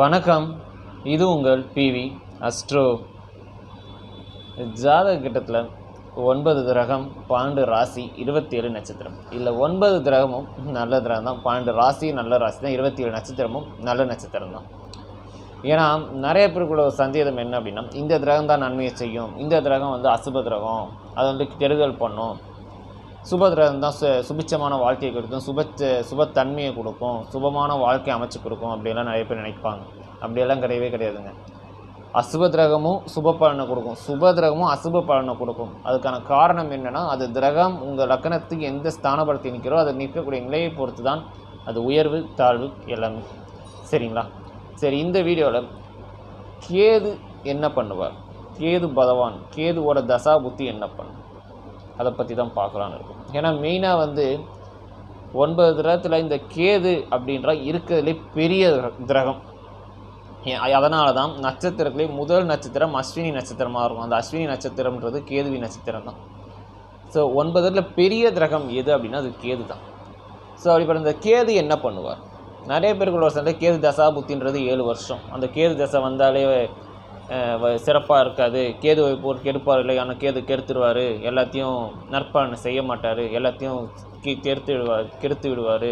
வணக்கம். இது உங்கள் பிவி அஸ்ட்ரோ. ஜாதக கிட்டத்தில் ஒன்பது கிரகம் பாண்டு ராசி இருபத்தி ஏழு நட்சத்திரம். இல்லை ஒன்பது கிரகமும் நல்ல கிரகம் தான். பாண்டு ராசி நல்ல ராசி தான். இருபத்தி ஏழு நட்சத்திரமும் நல்ல நட்சத்திரம் தான். ஏன்னா நிறைய பேருக்குள்ள ஒரு சந்தேகம் என்ன அப்படின்னா இந்த கிரகம் தான் நன்மையை செய்யும். இந்த கிரகம் வந்து அசுப கிரகம். அதை வந்து கெடுதல் பண்ணும். சுபகிரகம் தான் சு சுபிச்சமான வாழ்க்கையை கொடுக்கும். சுப சுபத்தன்மையை கொடுக்கும். சுபமான வாழ்க்கை அமைச்சு கொடுக்கும் அப்படியெல்லாம் நிறைய பேர் நினைப்பாங்க. அப்படியெல்லாம் கிடையவே கிடையாதுங்க. அசுப கிரகமும் சுப பலனை கொடுக்கும். சுப கிரகமும் அசுப பலனை கொடுக்கும். அதுக்கான காரணம் என்னென்னா அது கிரகம் உங்கள் லக்கணத்துக்கு எந்த ஸ்தானப்படுத்தி நிற்கிறோ அதை நிற்கக்கூடிய நிலையை பொறுத்து தான் அது உயர்வு தாழ்வு எல்லாமே. சரிங்களா? சரி இந்த வீடியோவில் கேது என்ன பண்ணுவார்? கேது பகவான் கேதுவோட தசா புத்தி என்ன பண்ணும்? அதை பற்றி தான் பார்க்கலான்னு இருக்கும். ஏன்னா மெயினாக வந்து ஒன்பது கிரகத்தில் இந்த கேது அப்படின்ற இருக்கிறதுலே பெரிய கிரகம். அதனால தான் நட்சத்திரத்திலே முதல் நட்சத்திரம் அஸ்வினி நட்சத்திரமாக இருக்கும். அந்த அஸ்வினி நட்சத்திரம்ன்றது கேதுவி நட்சத்திரம் தான். ஸோ ஒன்பதுல பெரிய கிரகம் எது அப்படின்னா அது கேது தான் ஸோ அப்படிப்பட்ட இந்த கேது என்ன பண்ணுவார்? நிறைய பேருக்குள்ள ஒரு சண்டை கேது தசா புத்தின்றது ஏழு வருஷம். அந்த கேது தசை வந்தாலே சிறப்பாக இருக்காது. கேது வைப்போர் கெடுப்பார் இல்லை ஆனால் கேது கெடுத்துடுவார் எல்லாத்தையும் நற்பலனை செய்ய மாட்டார். எல்லாத்தையும் கி கெடுத்து விடுவார் கெடுத்து விடுவார்.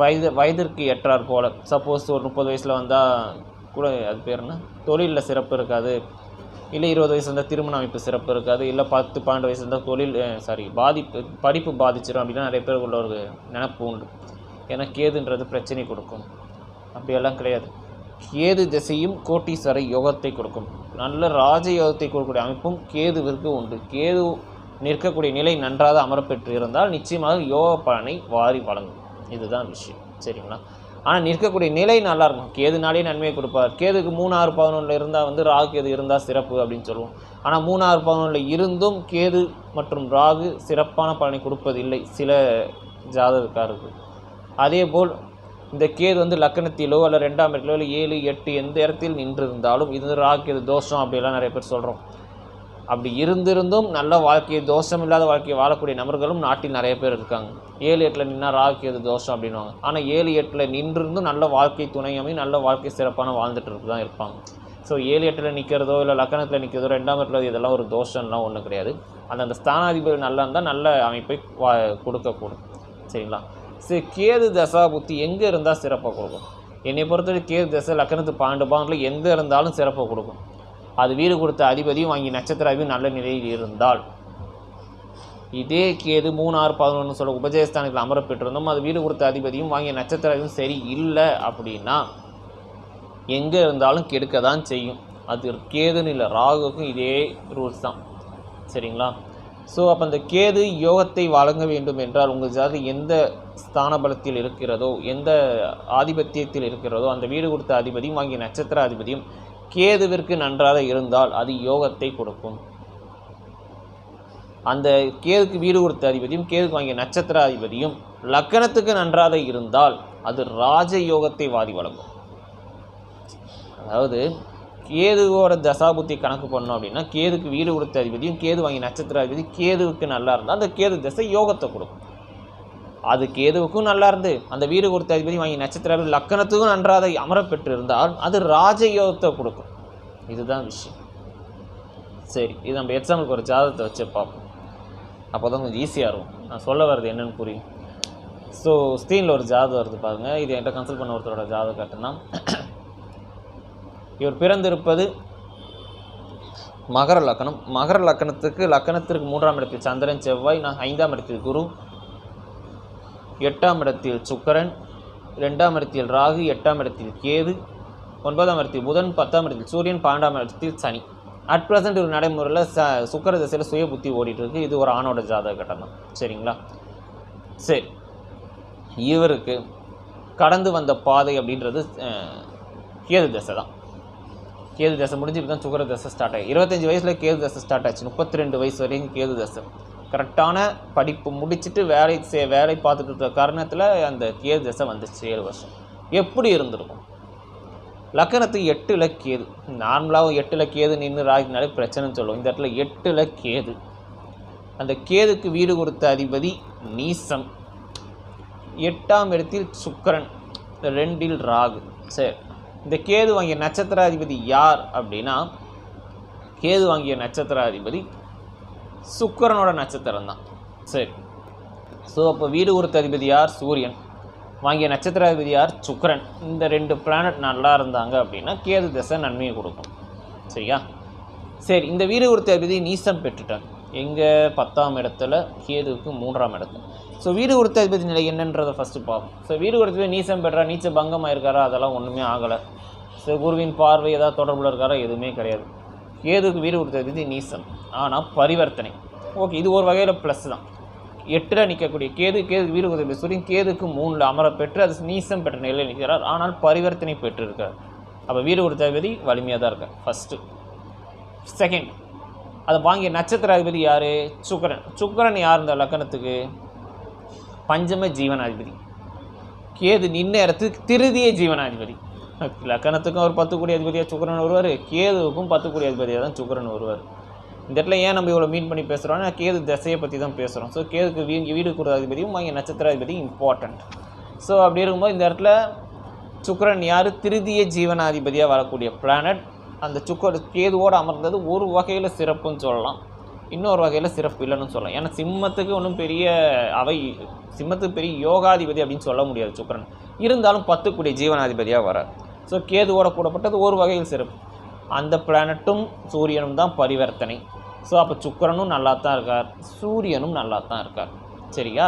வயது வயதிற்கு ஏற்றார் போல். சப்போஸ் ஒரு முப்பது வயசில் வந்தால் கூட அது பேர் என்ன? தொழிலில் சிறப்பு இருக்காது. இல்லை இருபது வயசு இருந்தால் திருமண அமைப்பு சிறப்பு இருக்காது. இல்லை பத்து பன்னெண்டு வயசு இருந்தால் தொழில் சாரி பாதிப்பு படிப்பு பாதிச்சிடும் அப்படின்னா நிறைய பேருக்குள்ள ஒரு நினப்பு உண்டு. ஏன்னா கேதுன்றது பிரச்சனை கொடுக்கும். அப்படியெல்லாம் கிடையாது. கேது திசையும் கோட்டீஸ்வர யோகத்தை கொடுக்கும். நல்ல ராஜ யோகத்தை கொடுக்கக்கூடிய அமைப்பும் கேதுவிற்கு உண்டு. கேது நிற்கக்கூடிய நிலை நன்றாக அமரப்பெற்று இருந்தால் நிச்சயமாக யோக பலனை வாரி வழங்கும். இதுதான் விஷயம். சரிங்களா? ஆனால் நிற்கக்கூடிய நிலை நல்லா இருக்கும் கேதுனாலே நன்மையை கொடுப்பார். கேதுக்கு மூணாறு பதினொன்றில் இருந்தால் வந்து ராகு கேது இருந்தால் சிறப்பு அப்படின்னு சொல்லுவோம். ஆனால் மூணாறு பதினொன்றில் இருந்தும் கேது மற்றும் ராகு சிறப்பான பலனை கொடுப்பதில்லை. சில ஜாதகக்காரருக்கு அதே போல் இந்த கேது வந்து லக்கணத்திலோ அல்ல ரெண்டாம் இடத்திலோ இல்லை ஏழு எட்டு எந்த இடத்தில் நின்றிருந்தாலும் இது வந்து ராகு தோஷம் அப்படிலாம் நிறைய பேர் சொல்கிறோம் அப்படி இருந்திருந்தும் நல்ல வாழ்க்கையை தோஷம் இல்லாத வாழ்க்கையை வாழக்கூடிய நபர்களும் நாட்டில் நிறைய பேர் இருக்காங்க. ஏழு எட்டில் நின்னா ராகு தோஷம் அப்படின்வாங்க ஆனால் ஏழு எட்டில் நின்றிருந்தும் நல்ல வாழ்க்கை துணையமை நல்ல வாழ்க்கை சிறப்பான வாழ்ந்துட்டு தான் இருப்பாங்க. ஸோ ஏழு எட்டில் நிற்கிறதோ இல்லை லக்கணத்தில் நிற்கிறதோ ரெண்டாம் இடத்துல இதெல்லாம் ஒரு தோஷம்லாம் ஒன்றும் கிடையாது. அந்த அந்த ஸ்தானாதிபதி நல்லா இருந்தால் நல்ல அமைப்பை வா கொடுக்கக்கூடும். சரிங்களா? சரி கேது தசா புத்தி எங்கே இருந்தால் சிறப்பாக கொடுக்கும்? என்னை பொறுத்தவரை கேது தசை லக்கணத்து பன்னெண்டு பாண்டில் எங்கே இருந்தாலும் சிறப்பாக கொடுக்கும். அது வீடு கொடுத்த அதிபதியும் வாங்கி நட்சத்திராவையும் நல்ல நிலையில் இருந்தால். இதே கேது மூணாறு பதினொன்று சொல்ல உபஜயஸ்தானத்தில் அமரப்பெற்றிருந்தோம் அது வீடு கொடுத்த அதிபதியும் வாங்கிய நட்சத்திர சரி இல்லை அப்படின்னா எங்கே இருந்தாலும் கெடுக்க தான் செய்யும். அது கேதுன்னு இல்லை ராகுக்கும் இதே ரூல்ஸ் தான். சரிங்களா? ஸோ அப்போ அந்த கேது யோகத்தை வழங்க வேண்டும் என்றால் உங்கள் ஜாதி எந்த ஸ்தான பலத்தில் இருக்கிறதோ எந்த ஆதிபத்தியத்தில் இருக்கிறதோ அந்த வீடு கொடுத்த அதிபதியும் வாங்கிய நட்சத்திர அதிபதியும் கேதுவிற்கு நன்றாக இருந்தால் அது யோகத்தை கொடுக்கும். அந்த கேதுக்கு வீடு கொடுத்த அதிபதியும் கேதுக்கு வாங்கிய நட்சத்திர அதிபதியும் லக்கணத்துக்கு நன்றாக இருந்தால் அது ராஜ யோகத்தை வாதி வழங்கும். அதாவது கேதுவோட தசாபுத்தி கணக்கு பண்ணோம் அப்படின்னா கேதுக்கு வீடு கொடுத்த அதிபதியும் கேது வாங்கி நட்சத்திர அதிபதி கேதுவுக்கு நல்லா இருந்தால் அந்த கேது தசை யோகத்தை கொடுக்கும். அது கேதுவுக்கும் நல்லா இருந்து அந்த வீடு கொடுத்த அதிபதி வாங்கி நட்சத்திர லக்கணத்துக்கும் நன்றாக அமர இருந்தால் அது ராஜயோகத்தை கொடுக்கும். இதுதான் விஷயம். சரி இது நம்ம எக்ஸாம்பிளுக்கு ஒரு ஜாதகத்தை வச்சு பார்ப்போம். அப்போ தான் கொஞ்சம் ஈஸியாக இருக்கும். நான் சொல்ல வர்றது என்னென்னு புரியும். ஸோ ஸ்க்ரீனில் ஒரு ஜாதகம் வருது பாருங்கள் இது என்கிட்ட கன்சல்ட் பண்ண ஒருத்தரோட ஜாதகம் காட்டுனா இவர் பிறந்திருப்பது மகர லக்கணம். மகர லக்கணத்துக்கு லக்கணத்திற்கு மூன்றாம் இடத்தில் சந்திரன் செவ்வாய் நான் ஐந்தாம் இடத்தில் குரு எட்டாம் இடத்தில் சுக்கரன் ரெண்டாம் இடத்தில் ராகு எட்டாம் இடத்தில் கேது ஒன்பதாம் இடத்தில் புதன் பத்தாம் இடத்தில் சூரியன் பன்னெண்டாம் இடத்தில் சனி. அட் ப்ரெசன்ட் ஒரு நடைமுறையில் ச சுக்கர திசையில் சுய புத்தி ஓடிட்டுருக்கு. இது ஒரு ஆணோட ஜாதக கட்டணம். சரிங்களா? சரி. இவருக்கு கடந்து வந்த பாதை அப்படின்றது கேது தசை தான். கேது தசை முடிஞ்சுட்டு தான் சுகர தசை ஸ்டார்ட் ஆகி. இருபத்தஞ்சி வயசில் கேது தசை ஸ்டார்ட் ஆச்சு. முப்பத்தி ரெண்டு வயசு வரைக்கும் கேது தசை. கரெக்டான படிப்பு முடிச்சுட்டு வேலை சே வேலை பார்த்துட்டு இருக்க காரணத்தில் அந்த கேது தசை வந்துச்சு ஏழு வருஷம். எப்படி இருந்திருக்கும்? லக்கணத்துக்கு எட்டில் கேது. நார்மலாக எட்டில் கேது நின்று ராகினாலே பிரச்சனைன்னு சொல்லுவோம். இந்த இடத்துல எட்டில் கேது. அந்த கேதுக்கு வீடு கொடுத்த அதிபதி நீசம். எட்டாம் இடத்தில் சுக்கரன். ரெண்டில் ராகு. சரி. இந்த கேது வாங்கிய நட்சத்திராதிபதி யார் அப்படின்னா கேது வாங்கிய நட்சத்திராதிபதி சுக்கரனோட நட்சத்திரம் தான். சரி. ஸோ அப்போ வீடு உறுத்த அதிபதி யார்? சூரியன். வாங்கிய நட்சத்திராதிபதி யார்? சுக்கரன். இந்த ரெண்டு பிளானட் நல்லா இருந்தாங்க அப்படின்னா கேது திசை நன்மையை கொடுக்கும். சரியா? சரி இந்த வீடு உறுத்த அதிபதி நீசம் பெற்றுட்டாங்க எங்கே பத்தாம் இடத்துல கேதுவுக்கு மூன்றாம் இடத்துல. ஸோ வீடு கொடுத்த அதிபதி நிலை என்னன்றதை ஃபஸ்ட்டு பார்ப்போம். ஸோ வீடு கொடுத்தது நீசம் பெற்றா நீச்ச பங்கமாக இருக்காரா அதெல்லாம் ஒன்றுமே ஆகலை. ஸோ குருவின் பார்வை ஏதாவது தொடர்பில் இருக்காரா? எதுவுமே கிடையாது. கேதுக்கு வீடு கொடுத்த அதிபதி நீசம் ஆனால் பரிவர்த்தனை. ஓகே இது ஒரு வகையில் ப்ளஸ் தான். எட்டில் நிற்கக்கூடிய கேது கேது வீடு கொடுத்த சூரியன் கேதுக்கு மூணில் அமர பெற்று அது நீசம் பெற்ற நிலையில் நிற்கிறார் ஆனால் பரிவர்த்தனை பெற்றிருக்கார். அப்போ வீடு உறுத்தாதிபதி வலிமையாக தான் இருக்கார். ஃபஸ்ட்டு செகண்ட் அதை வாங்கிய நட்சத்திர அதிபதி யார்? சுக்கரன். சுக்கரன் யார் இந்த லக்கணத்துக்கு? பஞ்சம ஜீவனாதிபதி. கேது நின்ன இடத்துக்கு திருதிய ஜீவனாதிபதி. லக்கணத்துக்கும் ஒரு பத்து கோடி அதிபதியாக சுக்கரன் வருவார். கேதுவுக்கும் பத்து கோடி அதிபதியாக தான் சுக்கரன் வருவார். இந்த இடத்துல ஏன் நம்ம இவ்வளோ மீன் பண்ணி பேசுகிறோம்னா கேது திசையை பற்றி தான் பேசுகிறோம் ஸோ கேதுக்கு வீ வீடு கூட அதிபதியும் வாங்கிய நட்சத்திராதிபதி இம்பார்ட்டண்ட் ஸோ அப்படி இருக்கும்போது இந்த இடத்துல சுக்கரன் யார்? திருதிய ஜீவனாதிபதியாக வரக்கூடிய பிளானட் அந்த சுக்கர கேதுவோடு அமர்ந்தது ஒரு வகையில் சிறப்புன்னு சொல்லலாம். இன்னொரு வகையில் சிறப்பு இல்லைன்னு சொல்லலாம். ஏன்னா சிம்மத்துக்கு ஒன்றும் பெரிய அவை சிம்மத்துக்கு பெரிய யோகாதிபதி அப்படின்னு சொல்ல முடியாது சுக்கரன். இருந்தாலும் பத்துக்குடிய ஜீவனாதிபதியாக வரார். ஸோ கேதுவோட கூடப்பட்டது ஒரு வகையில் சிறப்பு. அந்த பிளானட்டும் சூரியனும் தான் பரிவர்த்தனை. ஸோ அப்போ சுக்கரனும் நல்லா தான் இருக்கார். சூரியனும் நல்லா தான் இருக்கார். சரியா?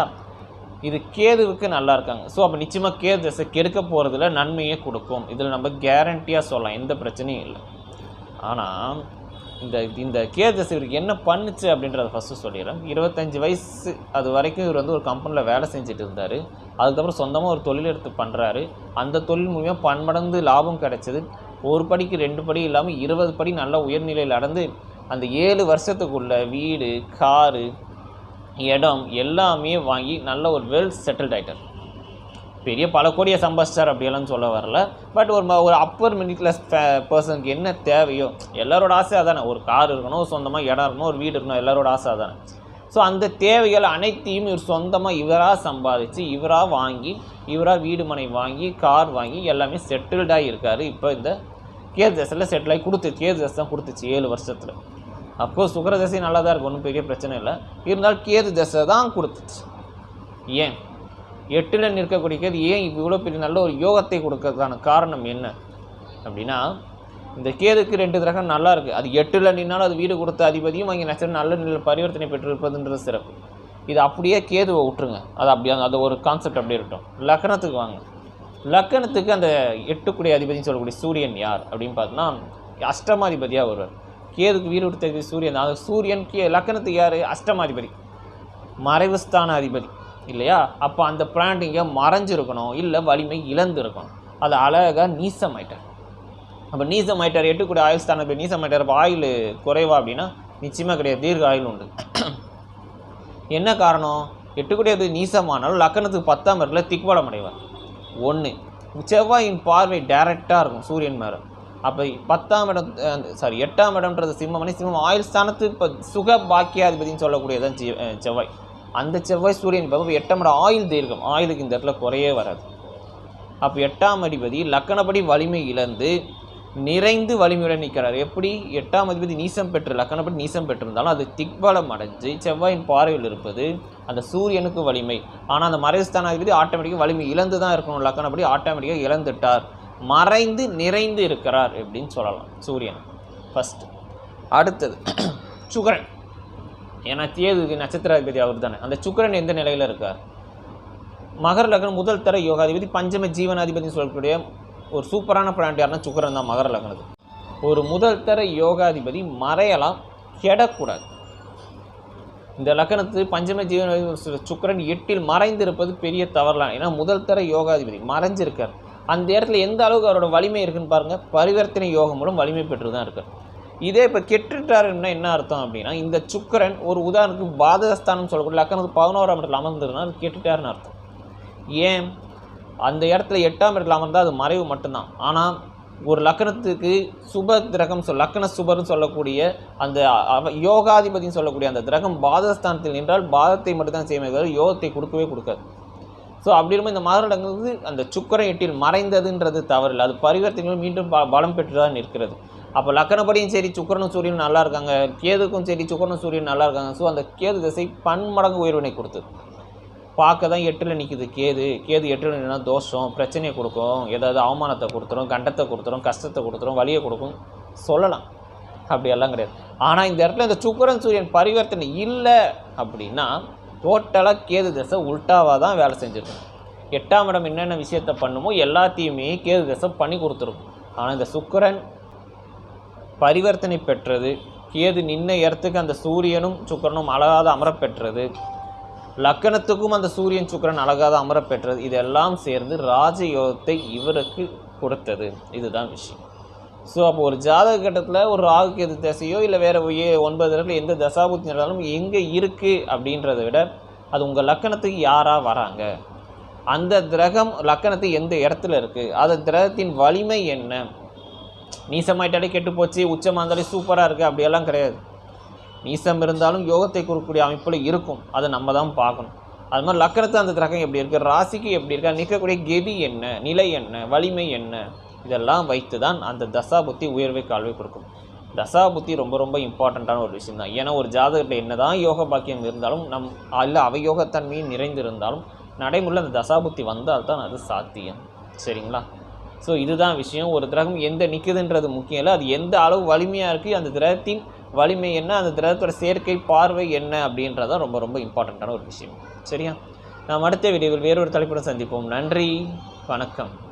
இது கேதுவுக்கு நல்லா இருக்காங்க. ஸோ அப்போ நிச்சயமாக கேது தசை கெடுக்க போகிறதுல நன்மையே கொடுக்கும். இதில் நம்ம கேரண்டியாக சொல்லலாம். எந்த பிரச்சனையும் இல்லை. ஆனால் இந்த இந்த கேது இவருக்கு என்ன பண்ணுச்சு அப்படின்றத ஃபஸ்ட்டு சொல்லிடுறேன். இருபத்தஞ்சி வயசு அது வரைக்கும் இவர் வந்து ஒரு கம்பெனியில் வேலை செஞ்சுட்டு இருந்தார். அதுக்கப்புறம் சொந்தமாக ஒரு தொழில் எடுத்து பண்ணுறாரு அந்த தொழில் மூலியமாக பன்மடங்கு லாபம் கிடைச்சது. ஒரு படிக்கு ரெண்டு படி இல்லாமல் இருபது படி நல்ல உயர்நிலையில் அடைந்து அந்த ஏழு வருஷத்துக்குள்ள வீடு காரு இடம் எல்லாமே வாங்கி நல்ல ஒரு வெல் செட்டில்ட் ஆகிட்டார் பெரிய பல கோடியை சம்பாதிச்சார் அப்படியெல்லாம் சொல்ல வரல. பட் ஒரு ஒரு அப்பர் மிடில் கிளாஸ் பர்சனுக்கு என்ன தேவையோ எல்லாரோட ஆசை அதானே. ஒரு கார் இருக்கணும் சொந்தமாக இடம் இருக்கணும் ஒரு வீடு இருக்கணும் எல்லாரோட ஆசை அதானே. ஸோ அந்த தேவைகள் அனைத்தையும் இவர் சொந்தமாக இவராக சம்பாதிச்சு இவராக வாங்கி இவராக வீடு மனை வாங்கி கார் வாங்கி எல்லாமே செட்டில்டாக இருக்கார். இப்போ இந்த கேது தசையில் செட்டில் ஆகி கொடுத்து கேது தசை தான் கொடுத்துச்சு ஏழு வருஷத்தில். அப்போது சுக்கர தசை நல்லா தான் இருக்கும் ஒன்றும் பெரிய பிரச்சனை இல்லை. இருந்தாலும் கேது தசை தான் கொடுத்துச்சு. ஏன்? எட்டில் நிற்கக்கூடியது கேது ஏன் இவ்வளோ பெரிய நல்ல ஒரு யோகத்தை கொடுக்கறதுக்கான காரணம் என்ன? அப்படின்னா இந்த கேதுக்கு ரெண்டு கிரகம் நல்லா இருக்குது அது எட்டில் நின்னாலும் அது வீடு கொடுத்த அதிபதியும் அங்கே நட்சத்திரம் நல்ல நிலையில் பரிவர்த்தனை பெற்றிருப்பதுன்றது சிறப்பு. இது அப்படியே கேதுவை விட்டுருங்க. அது அப்படியே அந்த ஒரு கான்செப்ட் அப்படியே இருக்கட்டும். லக்கணத்துக்கு வாங்க. லக்கணத்துக்கு அந்த எட்டுக்குடைய அதிபதினு சொல்லக்கூடிய சூரியன் யார் அப்படின்னு பார்த்தோன்னா அஷ்டமாதிபதியாக வருவார் கேதுக்கு வீடு கொடுத்த சூரியன். தான். அது சூரியன் கே லக்கணத்துக்கு யார்? அஷ்டமாதிபதி. மறைவுஸ்தான அதிபதி. இல்லையா? அப்போ அந்த பிளான்ட் இங்கே மறைஞ்சிருக்கணும் இல்லை வலிமை இழந்திருக்கணும். அது அழகாக நீசமாயிட்டார். அப்போ நீசமாயிட்டார் எட்டுக்கூடிய ஆயுள் ஸ்தானத்தில் போய் நீசமாயிட்டார்? அப்போ ஆயுள் குறைவா அப்படின்னா நிச்சயமாக கிடையாது. தீர்க்க ஆயுள் உண்டு. என்ன காரணம்? எட்டுக்கூடியது நீசமானாலும் லக்கணத்துக்கு பத்தாம் இடத்துல திக்வலம் அடைவார் ஒன்று செவ்வாயின் பார்வை டைரெக்டாக இருக்கும் சூரியன் மேலே. அப்போ பத்தாம் இடம் சாரி எட்டாம் இடம்ன்றது சிம்மம் சிம்மம் ஆயுள் ஸ்தானத்துக்கு இப்போ சுக பாக்கியாதிபதினு சொல்லக்கூடியதான் செவ்வாய். அந்த செவ்வாய் சூரியன் இப்போ எட்டாம் இடம் ஆயுள் தீர்க்கம். ஆயுளுக்கு இந்த இடத்துல குறையே வராது. அப்போ எட்டாம் அதிபதி லக்கணப்படி வலிமை இழந்து நிறைந்து வலிமையுடன் நிற்கிறார். எப்படி? எட்டாம் அதிபதி நீசம் பெற்று லக்கணப்படி நீசம் பெற்றிருந்தாலும் அது திக்பலம் அடைஞ்சு செவ்வாயின் பார்வையில் இருப்பது அந்த சூரியனுக்கு வலிமை. ஆனால் அந்த மறைஸ்தான அதிபதி ஆட்டோமேட்டிக்காக வலிமை இழந்து தான் இருக்கணும். லக்கணப்படி ஆட்டோமேட்டிக்காக இழந்துட்டார். மறைந்து நிறைந்து இருக்கிறார் அப்படின்னு சொல்லலாம் சூரியன். ஃபஸ்ட்டு அடுத்தது. சுகரன். ஏன்னா தேதுக்கு நட்சத்திராதிபதி அவர் தானே. அந்த சுக்கிரன் எந்த நிலையில் இருக்கார்? மகர லக்னம் முதல் தர யோகாதிபதி பஞ்சம ஜீவனாதிபதி சொல்லக்கூடிய ஒரு சூப்பரான பிளான்ட் யாருன்னா சுக்கிரன் தான் மகர லக்னத்துக்கு ஒரு முதல் தர யோகாதிபதி மறையலாம் கெடக்கூடாது. இந்த லக்கணத்து பஞ்சம ஜீவன சுக்கிரன் எட்டில் மறைந்திருப்பது பெரிய தவறலாம் ஏன்னா முதல் தர யோகாதிபதி மறைஞ்சிருக்கார். அந்த இடத்துல எந்த அளவுக்கு அவரோட வலிமை இருக்குன்னு பாருங்க பரிவர்த்தனை யோகம் மூலம் வலிமை பெற்று தான் இருக்கார். இதே இப்போ கெட்டுட்டாருன்னா என்ன அர்த்தம் அப்படின்னா இந்த சுக்கரன் ஒரு உதாரணத்துக்கு பாதகஸ்தானம் சொல்லக்கூடிய லக்கணத்துக்கு பதினோராம் இடத்துல அமர்ந்ததுன்னா அது கெட்டுட்டாருன்னு அர்த்தம். ஏன்? அந்த இடத்துல எட்டாம் இடத்துல அமர்ந்தால் அது மறைவு மட்டும்தான். ஆனால் ஒரு லக்கணத்துக்கு சுப திரகம் சொல் லக்கண சுபர்னு சொல்லக்கூடிய அந்த யோகாதிபதினு சொல்லக்கூடிய அந்த திரகம் பாதஸ்தானத்தில் நின்றால் பாதத்தை மட்டும்தான் செய்யுமே தவிர யோகத்தை கொடுக்கவே கொடுக்காது. ஸோ அப்படி இருக்கும்போது இந்த மாதடங்கிறது அந்த சுக்கரன் எட்டில் மறைந்ததுன்றது தவறில்லை. அது பரிவர்த்தனைகள் மீண்டும் ப பலம் பெற்றுதான் இருக்கிறது நிற்கிறது. அப்போ லக்கணப்படியும் சரி சுக்கரனும் சூரியனும் நல்லா இருக்காங்க. கேதுக்கும் சரி சுக்கரனும் சூரியன் நல்லா இருக்காங்க. ஸோ அந்த கேது திசை பன்மடங்கு உயர்வினை கொடுத்து. பார்க்க தான் எட்டில் நிற்குது கேது. கேது எட்டில் நின்னா தோஷம் பிரச்சனையை கொடுக்கும். ஏதாவது அவமானத்தை கொடுத்துரும் கண்டத்தை கொடுத்துரும் கஷ்டத்தை கொடுத்துரும் வலியை கொடுக்கும். சொல்லலாம். அப்படியெல்லாம் கிடையாது. ஆனால் இந்த இடத்துல இந்த சுக்கரன் சூரியன் பரிவர்த்தனை இல்லை அப்படின்னா டோட்டலாக கேது தசை உல்ட்டாவாக தான் வேலை செஞ்சிருக்கும். எட்டாம் இடம் என்னென்ன விஷயத்த பண்ணுமோ எல்லாத்தையுமே கேது தசை பண்ணி கொடுத்துருக்கும் ஆனால் இந்த சுக்கரன் பரிவர்த்தனை பெற்றது. கேது நின்ன இடத்துக்கு அந்த சூரியனும் சுக்கிரனும் அழகாத அமரப்பெற்றது லக்கணத்துக்கும் அந்த சூரியன் சுக்கிரன் அழகாத அமரப்பெற்றது இதெல்லாம் சேர்ந்து ராஜயோகத்தை இவருக்கு கொடுத்தது. இதுதான் விஷயம். ஸோ அப்போ ஒரு ஜாதக கட்டத்தில் ஒரு ராகு கேது தசையோ இல்லை வேறு ஒன்பது இடத்துல எந்த தசாபுத்தி நடந்தாலும் எங்கே இருக்குது அப்படின்றத விட அது உங்கள் லக்கணத்துக்கு யாராக வராங்க? அந்த கிரகம் லக்கணத்து எந்த இடத்துல இருக்குது அந்த கிரகத்தின் வலிமை என்ன? நீசமாயிட்டாலே கெட்டு போச்சு உச்சமாக இருந்தாலே சூப்பராக இருக்குது அப்படியெல்லாம் கிடையாது. நீசம் இருந்தாலும் யோகத்தை கூறக்கூடிய அமைப்பில் இருக்கும். அதை நம்ம தான் பார்க்கணும். அது மாதிரி லக்கணத்து அந்த கிரகம் எப்படி இருக்குது ராசிக்கு எப்படி இருக்கா? நிற்கக்கூடிய கெதி என்ன? நிலை என்ன? வலிமை என்ன? இதெல்லாம் வைத்து தான் அந்த தசா புத்தி உயர்வை கால்வை கொடுக்கும். தசா புத்தி ரொம்ப ரொம்ப இம்பார்ட்டண்ட்டான ஒரு விஷயம் தான் ஏன்னா ஒரு ஜாதகத்தில் என்ன தான் யோக பாக்கியம் இருந்தாலும் நம் இல்லை அவயோகத்தன்மையும் நிறைந்திருந்தாலும் நடைமுறையில் அந்த தசா புத்தி வந்தால் தான் அது சாத்தியம். சரிங்களா? ஸோ இதுதான் விஷயம். ஒரு கிரகம் எந்த நிற்குதுன்றது முக்கியம் இல்லை. அது எந்த அளவு வலிமையாக இருக்குது அந்த கிரகத்தின் வலிமை என்ன அந்த கிரகத்தோட சேர்க்கை பார்வை என்ன அப்படின்றதான் ரொம்ப ரொம்ப இம்பார்ட்டண்ட்டான ஒரு விஷயம். சரியா? நாம் அடுத்த வீடியோவில் வேறொரு தலைப்புடன் சந்திப்போம். நன்றி. வணக்கம்.